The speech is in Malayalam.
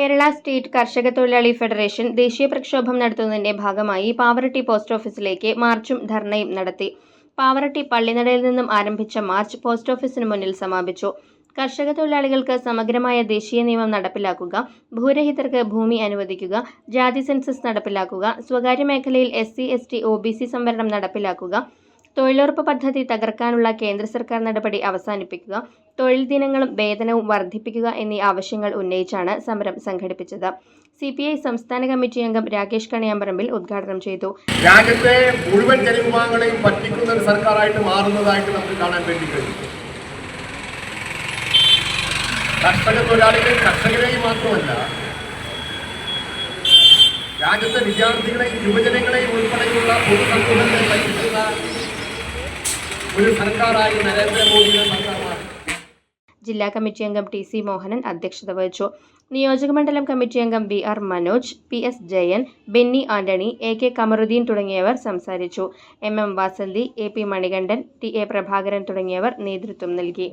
കേരള സ്റ്റേറ്റ് കർഷക തൊഴിലാളി ഫെഡറേഷൻ ദേശീയ പ്രക്ഷോഭം നടത്തുന്നതിന്റെ ഭാഗമായി പാവറട്ടി പോസ്റ്റ് ഓഫീസിലേക്ക് മാർച്ചും ധർണയും നടത്തി. പാവറട്ടി പള്ളിനടയിൽ നിന്നും ആരംഭിച്ച മാർച്ച് പോസ്റ്റ് ഓഫീസിന് മുന്നിൽ സമാപിച്ചു. കർഷക തൊഴിലാളികൾക്ക് സമഗ്രമായ ദേശീയ നിയമം നടപ്പിലാക്കുക ഭൂരഹിതർക്ക് ഭൂമി അനുവദിക്കുക ജാതി സെൻസസ് നടപ്പിലാക്കുക സ്വകാര്യ മേഖലയിൽ S C S T O B C സംവരണം നടപ്പിലാക്കുക തൊഴിലുറപ്പ് പദ്ധതി തകർക്കാനുള്ള കേന്ദ്ര സർക്കാർ നടപടി അവസാനിപ്പിക്കുക തൊഴിൽ ദിനങ്ങളും വേതനവും വർദ്ധിപ്പിക്കുക എന്നീ ആവശ്യങ്ങൾ ഉന്നയിച്ചാണ് സമരം സംഘടിപ്പിച്ചത്. സി പി ഐ സംസ്ഥാന കമ്മിറ്റി അംഗം രാകേഷ് കണിയാമ്പറമ്പിൽ ഉദ്ഘാടനം ചെയ്തു. രാജ്യത്തെ മുഴുവൻ ജനവിഭാഗങ്ങളെയും പറ്റിക്കുന്ന ഒരു സർക്കാരായിട്ട് മാറുന്നതായിട്ട് നമുക്ക് കാണാൻ വേണ്ടി കഴിയും കർഷക തൊഴിലാളികൾ കർഷകരെയും മാത്രമല്ല രാജ്യത്തെ വിദ്യാർത്ഥികളെയും യുവജനങ്ങളെയും ഉൾപ്പെടെയുള്ള പൊതുസമൂഹത്തെ പറ്റിക്കുന്ന ഒരു സർക്കാരായി നരേന്ദ്രമോദിയുടെ സർക്കാരാണ്. ജില്ലാ കമ്മിറ്റി അംഗം ടി സി മോഹനൻ അധ്യക്ഷത വഹിച്ചു. നിയോജകമണ്ഡലം കമ്മിറ്റി അംഗം V R Manoj P S Jayan Benny Antony A K Kamaruddin തുടങ്ങിയവർ സംസാരിച്ചു. M M Vasanthi A P Manikandan T A Prabhakaran തുടങ്ങിയവർ നേതൃത്വം നൽകി.